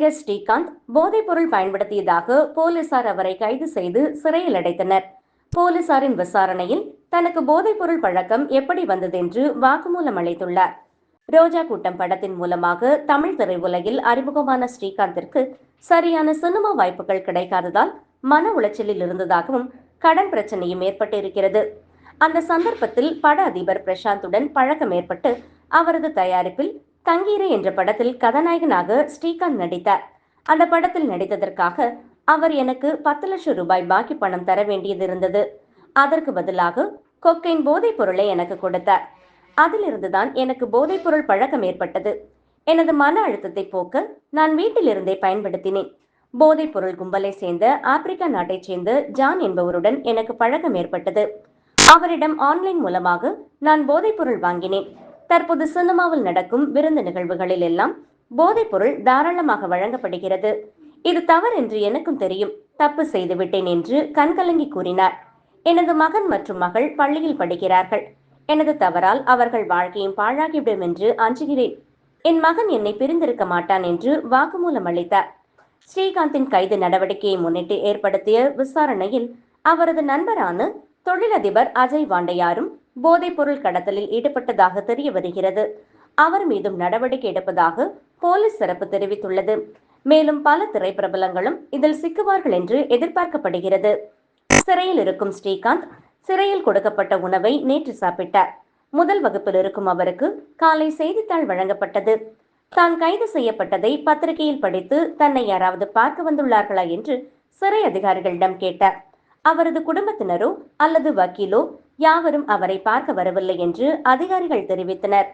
நடிகர் ஸ்ரீகாந்த் போதைப்பொருள் பயன்படுத்தியதாக போலீசார் அவரை கைது செய்து சிறையில் அடைத்தனர். போலீசாரின் விசாரணையில் தனக்கு போதைப்பொருள் பழக்கம் எப்படி வந்ததென்று வாக்குமூலம் அளித்துள்ளார். ரோஜா கூட்டம் படத்தின் மூலமாக தமிழ் திரையுலகில் அறிமுகமான ஸ்ரீகாந்திற்கு சரியான சினிமா வாய்ப்புகள் கிடைக்காததால் மன உளைச்சலில் இருந்ததாகவும் கடன் பிரச்சனையும் ஏற்பட்டிருக்கிறது. அந்த சந்தர்ப்பத்தில் பட அதிபர் பிரசாந்துடன் பழக்கம் ஏற்பட்டு அவரது தயாரிப்பில் தங்கீரை என்ற படத்தில் கதாநாயகனாக ஸ்ரீகாந்த் நடித்தார். அந்த படத்தில் நடித்ததற்காக அவர் எனக்கு பத்து லட்சம் ரூபாய் பாக்கி பணம் தர வேண்டியது இருந்தது. அதற்கு பதிலாக கொக்கைன் போதைப் பொருளை எனக்கு கொடுத்தார். அதிலிருந்துதான் எனக்கு போதைப்பொருள் பழக்கம் ஏற்பட்டது. எனது மன அழுத்தத்தை போக்க நான் வீட்டிலிருந்தே பயன்படுத்தினேன். போதைப்பொருள் கும்பலை சேர்ந்த ஆப்பிரிக்கா நாட்டைச் சேர்ந்த ஜான் என்பவருடன் எனக்கு பழக்கம் ஏற்பட்டது. அவரிடம் ஆன்லைன் மூலமாக நான் போதைப்பொருள் வாங்கினேன். தற்போது சினிமாவில் நடக்கும் விருந்து நிகழ்வுகளில் எல்லாம் போதைப்பொருள் தாராளமாக வழங்கப்படுகிறது. இது தவறு என்று எனக்கும் தெரியும். தப்பு செய்து விட்டேன் என்று கண்கலங்கி கூறினார். எனது மகன் மற்றும் மகள் பள்ளியில் படிக்கிறார்கள். எனது தவறால் அவர்கள் வாழ்க்கையும் பாழாகிவிடும் என்று அஞ்சுகிறேன். என் மகன் என்னை பிரிந்திருக்க மாட்டான் என்று வாக்குமூலம் அளித்தார். ஸ்ரீகாந்தின் கைது நடவடிக்கையை முன்னிட்டு ஏற்படுத்திய விசாரணையில் அவரது நண்பரான தொழிலதிபர் அஜய் வாண்டையாரும் போதைப்பொருள் கடத்தலில் ஈடுபட்டதாக தெரிய வருகிறது. அவர் மீதும் நடவடிக்கை எடுப்பதாக போலீஸ் சிறப்பு தெரிவித்துள்ளது. மேலும் பல திரைப்பிரபலங்களும் இதில் சிக்குவார்கள் என்று எதிர்பார்க்கப்படுகிறது. சிறையில் இருக்கும் ஸ்ரீகாந்த் சிறையில் கொடுக்கப்பட்ட உணவை நேற்று சாப்பிட்டார். முதல் வகுப்பில் இருக்கும் அவருக்கு காலை செய்தித்தாள் வழங்கப்பட்டது. தான் கைது செய்யப்பட்டதை பத்திரிகையில் படித்து தன்னை யாராவது பார்க்க வந்துள்ளார்களா என்று சிறை அதிகாரிகளிடம் கேட்டார். அவரது குடும்பத்தினரோ அல்லது வக்கீலோ யாவரும் அவரை பார்க்க வரவில்லை என்று அதிகாரிகள் தெரிவித்தனர்.